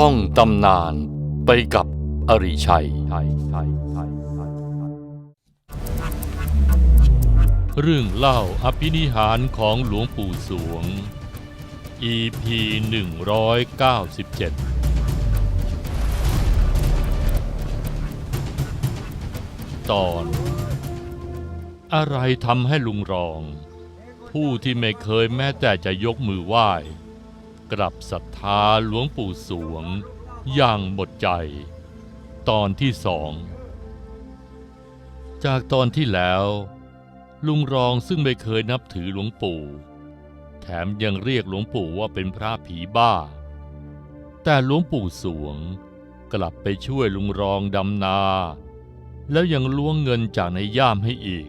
ท่องตำนานไปกับอริชัย เรื่องเล่าอภินิหารของหลวงปู่สวง EP 197ตอน อะไรทำให้ลุงรอง ผู้ที่ไม่เคยแม้แต่จะยกมือไหว้ กลับศรัทธาหลวงปู่สวง อย่างหมดใจ ตอนที่สอง จากตอนที่แล้ว ลุงรองซึ่งไม่เคยนับถือหลวงปู่ แถมยังเรียกหลวงปู่ว่าเป็นพระผีบ้า แต่หลวงปู่สวงกลับไปช่วยลุงรองดำนา แล้วยังล้วงเงินจากในย่ามให้อีก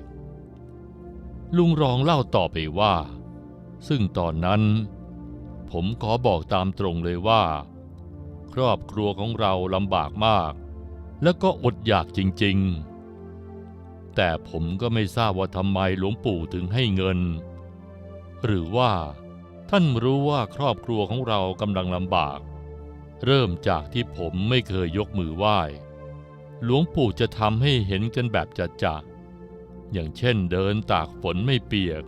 ลุงรองเล่าต่อไปว่า ซึ่งตอนนั้น ผมขอบอกตามตรงเลยว่า ครอบครัวของเราลำบากมาก แล้วก็อดอยากจริงๆ แต่ผมก็ไม่ทราบว่าทำไมหลวงปู่ถึงให้เงิน หรือว่า ท่านรู้ว่าครอบครัวของเรากำลังลำบาก เริ่มจากที่ผมไม่เคยยกมือไหว้ หลวงปู่จะทำให้เห็นกันแบบจัดๆอย่างเช่นเดินตากฝนไม่เปียก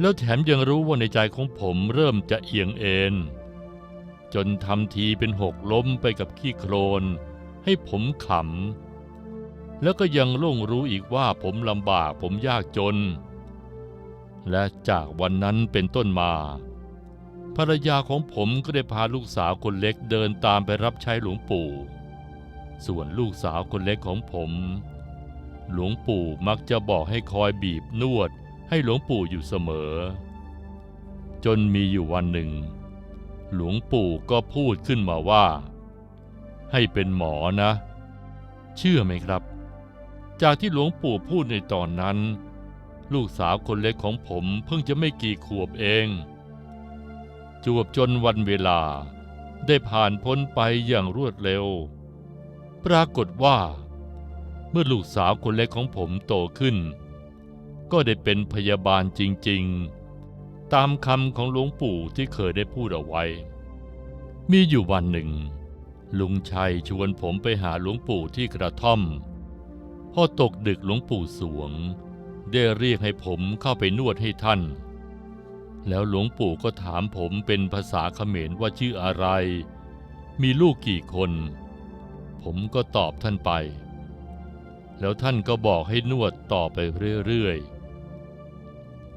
แล้วแถมยังรู้ว่าในใจของผมเริ่มจะเอียงเอ็นจนทำทีเป็นหกล้มไปกับขี้โคลน ให้ผมขำ แล้วก็ยังล่งรู้อีกว่าผมลำบากผมยากจน และจากวันนั้นเป็นต้นมา ภรรยาของผมก็ได้พาลูกสาวคนเล็กเดินตามไปรับใช้หลวงปู่ ส่วนลูกสาวคนเล็กของผม หลวงปู่มักจะบอกให้คอยบีบนวด ให้หลวงปู่อยู่เสมอ จนมีอยู่วันหนึ่ง หลวงปู่ก็พูดขึ้นมาว่า ให้เป็นหมอนะ เชื่อไหมครับ จากที่หลวงปู่พูดในตอนนั้น ลูกสาวคนเล็กของผมเพิ่งจะไม่กี่ขวบเอง จวบจนวันเวลาได้ผ่านพ้นไปอย่างรวดเร็ว ปรากฏว่า เมื่อลูกสาวคนเล็กของผมโตขึ้น ก็ได้เป็นพยาบาลจริงๆ ตามคำของหลวงปู่ที่เคยได้พูดเอาไว้ มีอยู่วันหนึ่ง ลุงชัยชวนผมไปหาหลวงปู่ที่กระท่อม พอตกดึกหลวงปู่สวง ได้เรียกให้ผมเข้าไปนวดให้ท่าน แล้วหลวงปู่ก็ถามผมเป็นภาษาเขมรว่าชื่ออะไร มีลูกกี่คน ผมก็ตอบท่านไปแล้วท่านก็บอกให้นวดต่อไปเรื่อยๆ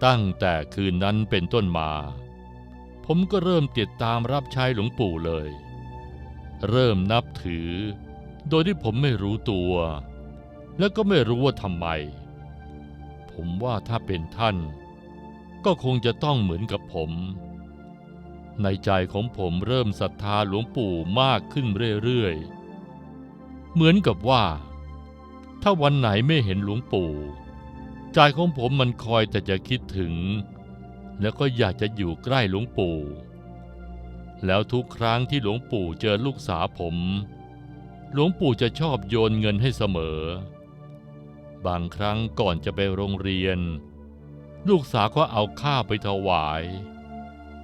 ตั้งแต่คืนนั้นเป็นต้นมา ผมก็เริ่มติดตามรับใช้หลวงปู่เลย เริ่มนับถือ โดยที่ผมไม่รู้ตัว แล้วก็ไม่รู้ว่าทำไม ผมว่าถ้าเป็นท่าน ก็คงจะต้องเหมือนกับผม ในใจของผมเริ่มศรัทธาหลวงปู่มากขึ้นเรื่อยๆ เหมือนกับว่า ถ้าวันไหนไม่เห็นหลวงปู่ ใจของผมมันคอยแต่จะคิดถึง แล้วก็อยากจะอยู่ใกล้หลวงปู่ แล้วทุกครั้งที่หลวงปู่เจอลูกสาวผม หลวงปู่จะชอบโยนเงินให้เสมอ บางครั้งก่อนจะไปโรงเรียน ลูกสาวก็เอาข้าวไปถวาย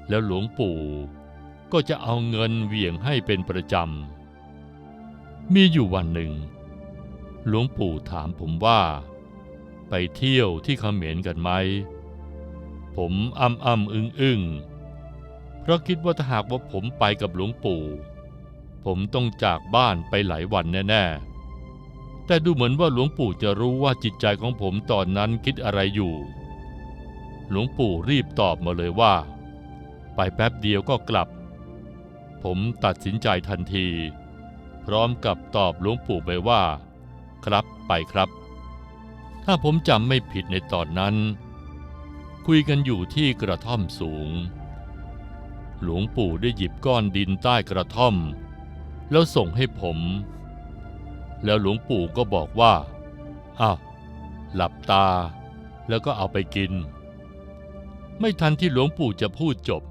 แล้วหลวงปู่ก็จะเอาเงินเหวี่ยงให้เป็นประจำ มีอยู่วันหนึ่ง หลวงปู่ถามผมว่า ไปเที่ยวที่เขมรกันไหม ผมอ้ำอ้ำอึ้งอึ้งเพราะคิดว่าถ้าหากว่าผมไปกับหลวงปู่ ผมต้องจากบ้านไปหลายวันแน่ๆ แต่ดูเหมือนว่าหลวงปู่จะรู้ว่าจิตใจของผมตอนนั้นคิดอะไรอยู่ หลวงปู่รีบตอบมาเลยว่า ไปแป๊บเดียวก็กลับ ผมตัดสินใจทันที พร้อมกับตอบหลวงปู่ไปว่า ครับไปครับ ถ้าผมจำไม่ผิดในตอนนั้น คุยกันอยู่ที่กระท่อมสูง หลวงปู่ได้หยิบก้อนดินใต้กระท่อม แล้วส่งให้ผม แล้วหลวงปู่ก็บอกว่าอ้าวหลับตา แล้วก็เอาไปกิน ไม่ทันที่หลวงปู่จะพูดจบ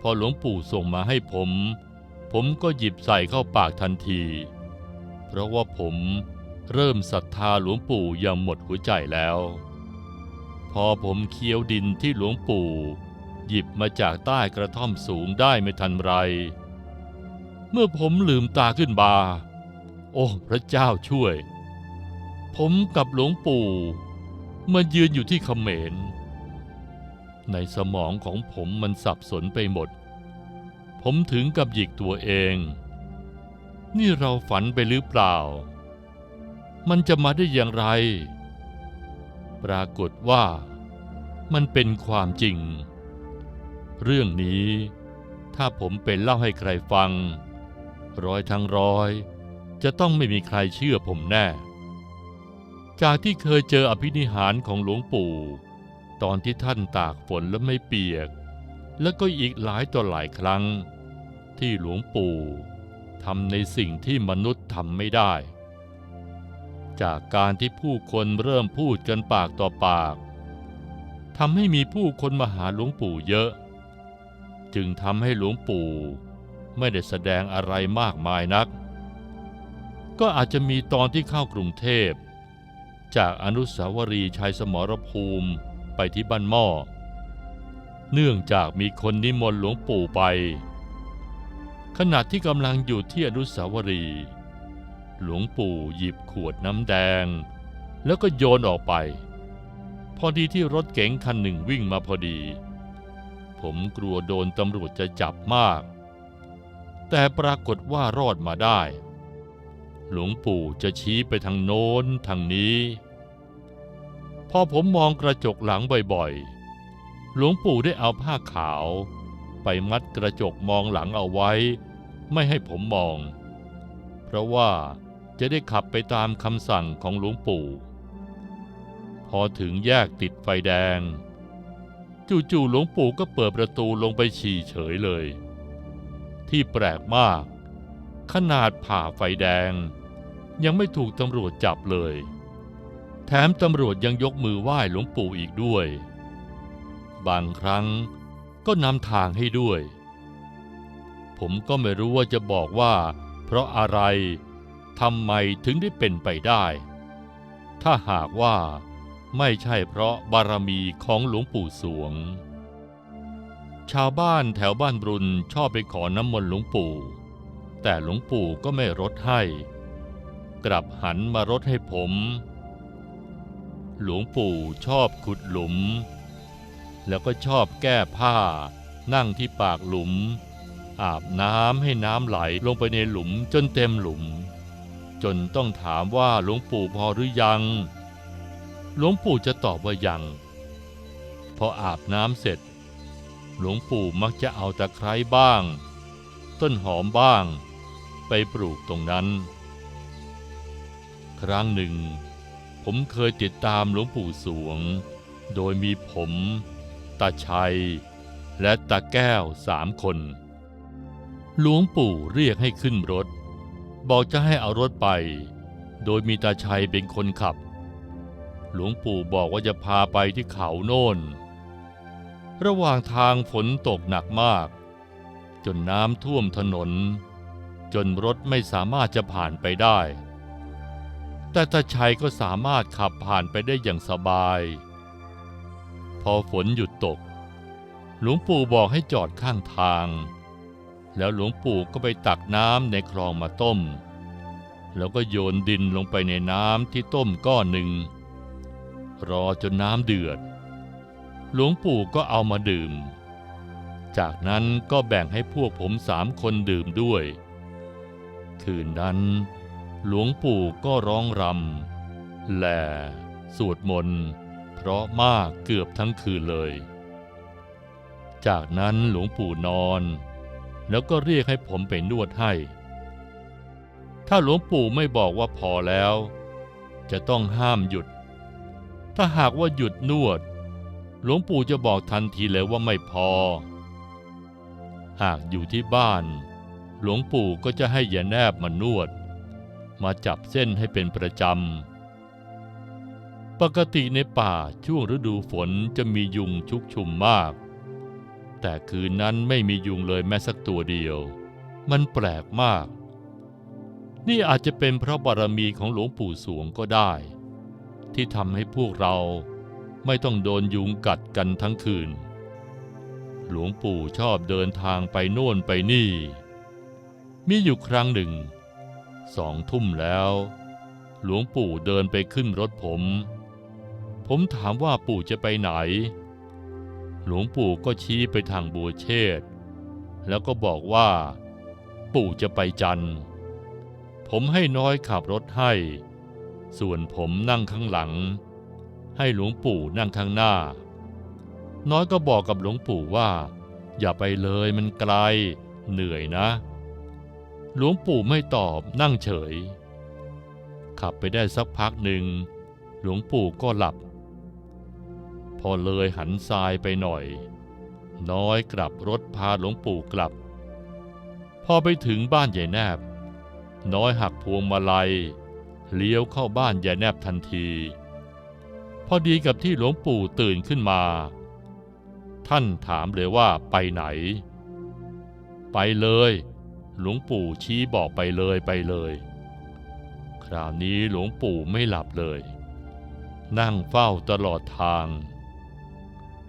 พอหลวงปู่ส่งมาให้ผม ผมก็หยิบใส่เข้าปากทันที เพราะว่าผม เริ่มศรัทธาหลวงปู่อย่างหมดหัวใจแล้ว พอผมเคี้ยวดินที่หลวงปู่ หยิบมาจากใต้กระท่อมสูงได้ไม่ทันไร เมื่อผมลืมตาขึ้นบาโอ้พระเจ้าช่วย ผมกับหลวงปู่มายืนอยู่ที่เขมร ในสมองของผมมันสับสนไปหมด ผมถึงกับหยิกตัวเอง นี่เราฝันไปหรือเปล่า มันจะมาได้อย่างไร ปรากฏว่ามันเป็นความจริง เรื่องนี้ถ้าผมเป็นเล่าให้ใครฟัง ร้อยทั้งร้อย จะต้องไม่มีใครเชื่อผมแน่ จากที่เคยเจออภินิหารของหลวงปู่ ตอนที่ท่านตากฝนและไม่เปียก แล้วก็อีกหลายต่อหลายครั้ง ที่หลวงปู่ทำในสิ่งที่มนุษย์ทำไม่ได้ จากการที่ผู้คนเริ่มพูดกันปากต่อปากทำให้มีผู้คนมาหาหลวงปู่เยอะ จึงทำให้หลวงปู่ไม่ได้แสดงอะไรมากมายนัก ก็อาจจะมีตอนที่เข้ากรุงเทพ จากอนุสาวรีย์ชัยสมรภูมิไปที่บ้านหม้อ เนื่องจากมีคนนิมนต์หลวงปู่ไป ขณะที่กำลังอยู่ที่อนุสาวรีย์ หลวงปู่หยิบขวดน้ำแดง แล้วก็โยนออกไป พอดีที่รถเก๋งคันหนึ่งวิ่งมาพอดี ผมกลัวโดนตำรวจจะจับมาก แต่ปรากฏว่ารอดมาได้ หลวงปู่จะชี้ไปทางโน้นทางนี้ พอผมมองกระจกหลังบ่อยๆ หลวงปู่ได้เอาผ้าขาว ไปมัดกระจกมองหลังเอาไว้ ไม่ให้ผมมอง เพราะว่า จะได้ขับไปตามคำสั่งของหลวงปู่ พอถึงแยกติดไฟแดง จู่ๆหลวงปู่ก็เปิดประตูลงไปฉี่เฉยเลย ที่แปลกมาก ขนาดผ่าไฟแดง ยังไม่ถูกตำรวจจับเลย แถมตำรวจยังยกมือไหว้หลวงปู่อีกด้วย บางครั้งก็นำทางให้ด้วย ผมก็ไม่รู้ว่าจะบอกว่า เพราะอะไร ทำไมถึงได้เป็นไปได้ ถ้าหากว่าไม่ใช่เพราะบารมีของหลวงปู่สวง ชาวบ้านแถวบ้านบรุนชอบไปขอน้ำมนต์หลวงปู่ แต่หลวงปู่ก็ไม่รดให้ กลับหันมารดให้ผม หลวงปู่ชอบขุดหลุม แล้วก็ชอบแก้ผ้า นั่งที่ปากหลุม อาบน้ำให้น้ำไหลลงไปในหลุมจนเต็มหลุม จนต้องถามว่าหลวงปู่พอหรือยัง หลวงปู่จะตอบว่ายัง พออาบน้ำเสร็จ หลวงปู่มักจะเอาตะไคร้บ้าง ต้นหอมบ้าง ไปปลูกตรงนั้น ครั้งหนึ่ง ผมเคยติดตามหลวงปู่สวง โดยมีผมตาชัย และตาแก้วสามคน หลวงปู่เรียกให้ขึ้นรถ บอกจะให้เอารถไป โดยมีตาชัยเป็นคนขับ หลวงปู่บอกว่าจะพาไปที่เขาโน่น ระหว่างทางฝนตกหนักมาก จนน้ำท่วมถนน จนรถไม่สามารถจะผ่านไปได้ แต่ตาชัยก็สามารถขับผ่านไปได้อย่างสบาย พอฝนหยุดตก หลวงปู่บอกให้จอดข้างทาง แล้วหลวงปู่ก็ไปตักน้ำในคลองมาต้ม แล้วก็โยนดินลงไปในน้ำที่ต้มก้อนหนึ่ง รอจนน้ำเดือด หลวงปู่ก็เอามาดื่ม จากนั้นก็แบ่งให้พวกผมสามคนดื่มด้วย คืนนั้น หลวงปู่ก็ร้องรำแหล่สวดมนต์เพราะมากเกือบทั้งคืนเลย จากนั้นหลวงปู่นอน แล้วก็เรียกให้ผมไปนวดให้ ถ้าหลวงปู่ไม่บอกว่าพอแล้ว จะต้องห้ามหยุด ถ้าหากว่าหยุดนวด หลวงปู่จะบอกทันทีเลยว่าไม่พอ หากอยู่ที่บ้าน หลวงปู่ก็จะให้ยาแนบมานวด มาจับเส้นให้เป็นประจำ ปกติในป่าช่วงฤดูฝนจะมียุงชุกชุมมาก แต่คืนนั้นไม่มียุงเลยแม้สักตัวเดียว มันแปลกมาก นี่อาจจะเป็นเพราะบารมีของหลวงปู่สวงก็ได้ ที่ทำให้พวกเราไม่ต้องโดนยุงกัดกันทั้งคืน หลวงปู่ชอบเดินทางไปโน่นไปนี่ มีอยู่ครั้งหนึ่ง สองทุ่มแล้ว หลวงปู่เดินไปขึ้นรถผม ผมถามว่าปู่จะไปไหน หลวงปู่ก็ชี้ไปทางบัวเชษแล้วก็บอกว่า ปู่จะไปจันทร์ผมให้น้อยขับรถให้ ส่วนผมนั่งข้างหลัง ให้หลวงปู่นั่งข้างหน้า น้อยก็บอกกับหลวงปู่ว่า อย่าไปเลยมันไกล เหนื่อยนะ หลวงปู่ไม่ตอบนั่งเฉย ขับไปได้สักพักหนึ่ง หลวงปู่ก็หลับ อเลยหันซ้ายไปหน่อย น้อยกลับรถพาหลวงปู่กลับ พอไปถึงบ้านยายแนบ น้อยหักพวงมาลัย เลี้ยวเข้าบ้านยายแนบทันที พอดีกับที่หลวงปู่ตื่นขึ้นมา ท่านถามเลยว่าไปไหน ไปเลย หลวงปู่ชี้บอกไปเลยไปเลย คราวนี้หลวงปู่ไม่หลับเลยนั่งเฝ้าตลอดทาง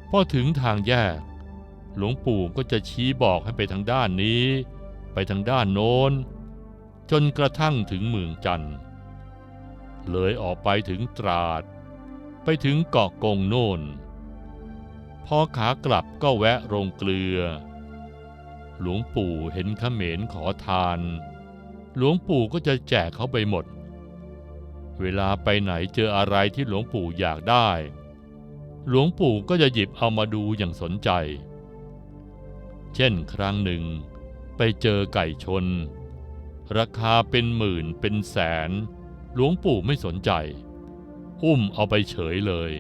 พอถึงทางแยก หลวงปู่ก็จะชี้บอกให้ไปทางด้านนี้ ไปทางด้านโน้น จนกระทั่งถึงเมืองจันทร์เลยออกไปถึงตราด ไปถึงเกาะกงโน่น พอขากลับก็แวะโรงเกลือ หลวงปู่เห็นขเขมรขอทาน หลวงปู่ก็จะแจกเขาไปหมด เวลาไปไหนเจออะไรที่หลวงปู่อยากได้ หลวงปู่ก็จะหยิบเอามาดูอย่างสนใจ เช่นครั้งหนึ่ง ไปเจอไก่ชน ราคาเป็นหมื่นเป็นแสน หลวงปู่ไม่สนใจ อุ้มเอาไปเฉยเลย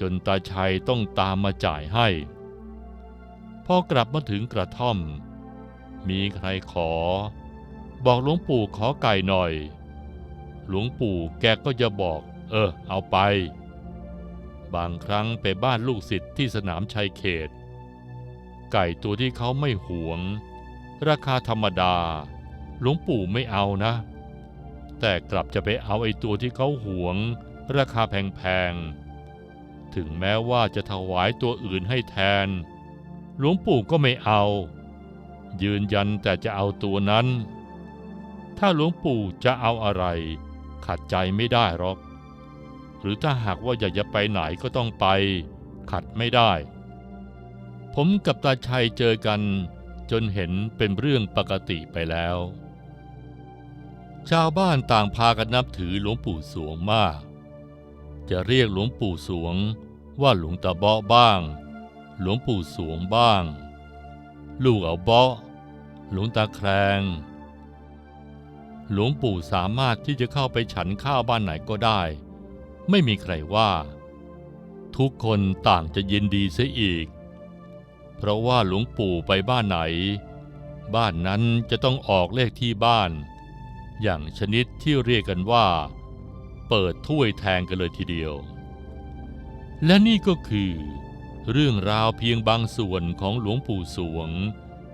จนตาชัยต้องตามมาจ่ายให้ พอกลับมาถึงกระท่อม มีใครขอ บอกหลวงปู่ขอไก่หน่อย หลวงปู่แกก็จะบอก เออ เอาไป บางครั้งไปบ้านลูกศิษย์ที่สนามชัยเขต ไก่ตัวที่เขาไม่หวง ราคาธรรมดา หลวงปู่ไม่เอานะ แต่กลับจะไปเอาไอ้ตัวที่เขาหวง ราคาแพงๆ ถึงแม้ว่าจะถวายตัวอื่นให้แทน หลวงปู่ก็ไม่เอา ยืนยันแต่จะเอาตัวนั้น ถ้าหลวงปู่จะเอาอะไร ขัดใจไม่ได้หรอก หรือถ้าหากว่าอยากจะไปไหนก็ต้องไป ขัดไม่ได้ ผมกับตาชัยเจอกันจนเห็นเป็นเรื่องปกติไปแล้ว ชาวบ้านต่างพากันนับถือหลวงปู่สวงมาก จะเรียกหลวงปู่สวงว่าหลวงตาเบาะบ้าง หลวงปู่สวงบ้าง ลูกเอาเบาะหลวงตาแครงหลวงปู่สามารถที่จะเข้าไปฉันข้าวบ้านไหนก็ได้ ไม่มีใครว่า ทุกคนต่างจะยินดีเสียอีก เพราะว่าหลวงปู่ไปบ้านไหน บ้านนั้นจะต้องออกเลขที่บ้าน อย่างชนิดที่เรียกกันว่า เปิดถ้วยแทงกันเลยทีเดียว และนี่ก็คือ เรื่องราวเพียงบางส่วนของหลวงปู่สวง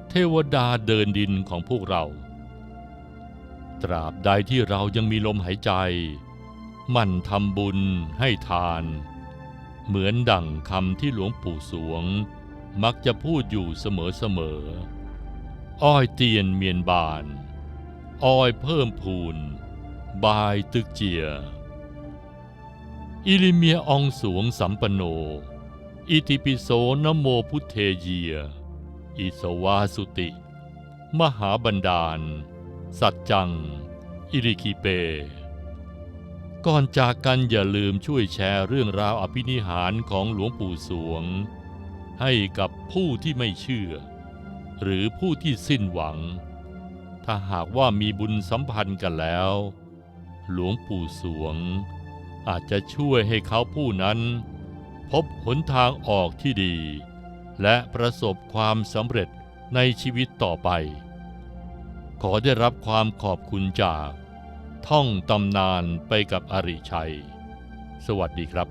เทวดาเดินดินของพวกเรา ตราบใดที่เรายังมีลมหายใจ มันทำบุญให้ทาน เหมือนดั่งคำที่หลวงปู่สวง มักจะพูดอยู่เสมอๆอ้อยเตียนเมียนบาน อ้อยเพิ่มพูน บายตึกเจีย อิลิเมียอองสวงสัมปโน อิติปิโสนโมพุทเทเยีย อิสวาสุติ มหาบันดาล สัจจัง อิริคิเป ก่อนจากกันอย่าลืมช่วยแชร์เรื่องราวอภินิหารของหลวงปู่สวง ให้กับผู้ที่ไม่เชื่อ หรือผู้ที่สิ้นหวัง ถ้าหากว่ามีบุญสัมพันธ์กันแล้ว หลวงปู่สวง อาจจะช่วยให้เขาผู้นั้น พบหนทางออกที่ดี และประสบความสำเร็จในชีวิตต่อไป ขอได้รับความขอบคุณจาก ท่องตำนานไปกับอริชัย สวัสดีครับ